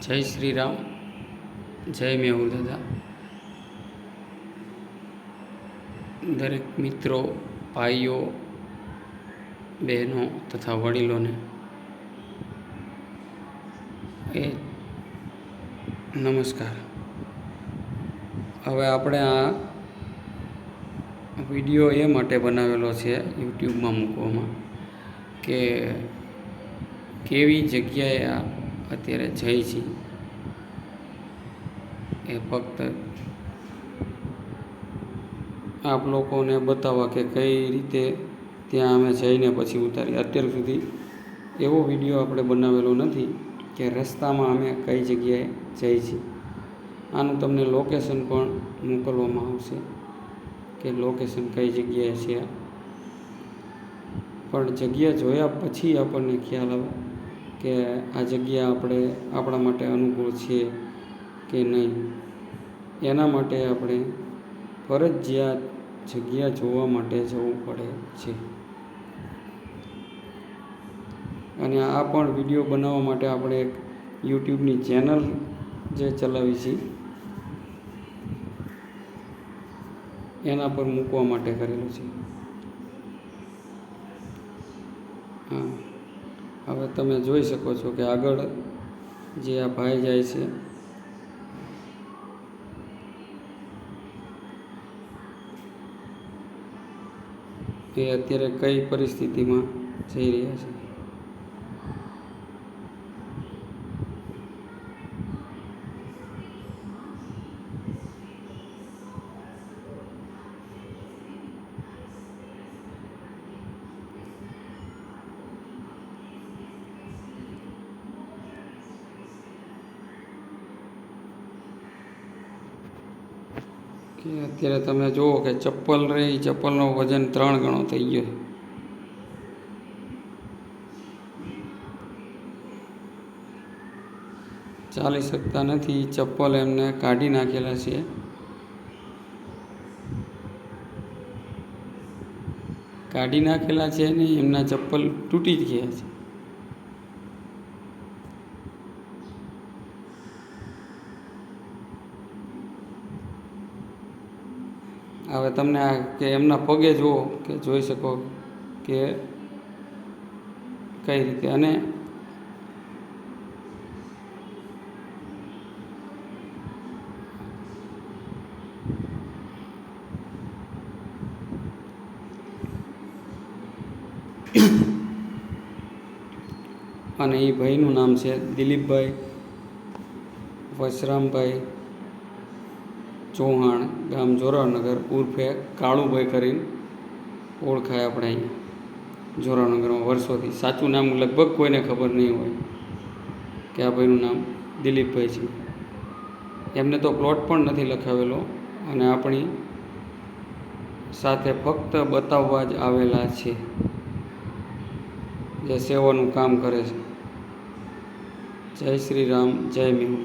જય શ્રી રામ જય મેહુ દાદા. દરેક મિત્રો, ભાઈઓ, બહેનો તથા વડીલોને એ નમસ્કાર. હવે આપણે આ વીડિયો એ માટે બનાવેલો છે યુટ્યુબમાં મૂકવામાં કે કેવી જગ્યાએ આ અત્યારે જઈ છે. એ ફક્ત આપ લોકોને બતાવવા કે કઈ રીતે ત્યાં અમે જઈને પછી ઉતારી અત્યાર સુધી એવો વીડિયો આપણે બનાવેલો નથી કે રસ્તામાં અમે કઈ જગ્યાએ જઈ છીએ. આનું તમને લોકેશન પણ મોકલવામાં આવશે કે લોકેશન કઈ જગ્યાએ છે. પણ જગ્યા જોયા પછી આપણને ખ્યાલ આવે કે આ જગ્યા આપણે આપણા માટે અનુકૂળ છે કે નહીં? એના માટે આપણે ફરજિયાત જગ્યા જોવા માટે જવું પડે છે. અને આ પણ વીડિયો બનાવવા માટે આપણે એક યુટ્યુબની ચેનલ જે ચલાવી છે, એના પર મૂકવા માટે કરેલું છે. હા. હવે તમે જોઈ શકો છો કે આગળ જે આ ભાઈ જાય છે એ અત્યારે કઈ પરિસ્થિતિમાં જઈ રહ્યા છે? કે અત્યારે તમે જુઓ કે ચપ્પલ રહી ચપ્પલનો વજન ત્રણ ગણો થઈ ગયો ચાલી શકતા નથી ચપ્પલ એમને કાઢી નાખેલા છે. કાઢી નાખેલા છે ને એમના ચપ્પલ તૂટી જ ગયા છે. હવે તમને આ કે એમના પગે જુઓ, કે જોઈ શકો કે કઈ રીતે. અને અને એ ભાઈનું નામ છે દિલીપભાઈ વશરામભાઈ ચૌહાણ ગામ જોરાવનગર ઉર્ફે કાળુભાઈ કરીને ઓળખાય આપણે અહીંયા જોરાવનગરમાં વર્ષોથી. સાચું નામ લગભગ કોઈને ખબર નહીં હોય કે આ ભાઈનું નામ દિલીપભાઈ છે. એમને તો પ્લોટ પણ નથી લખાવેલો અને આપણી સાથે ફક્ત બતાવવા જ આવેલા છે જે સેવાનું કામ કરે છે. જય શ્રી રામ, જય મેહુલ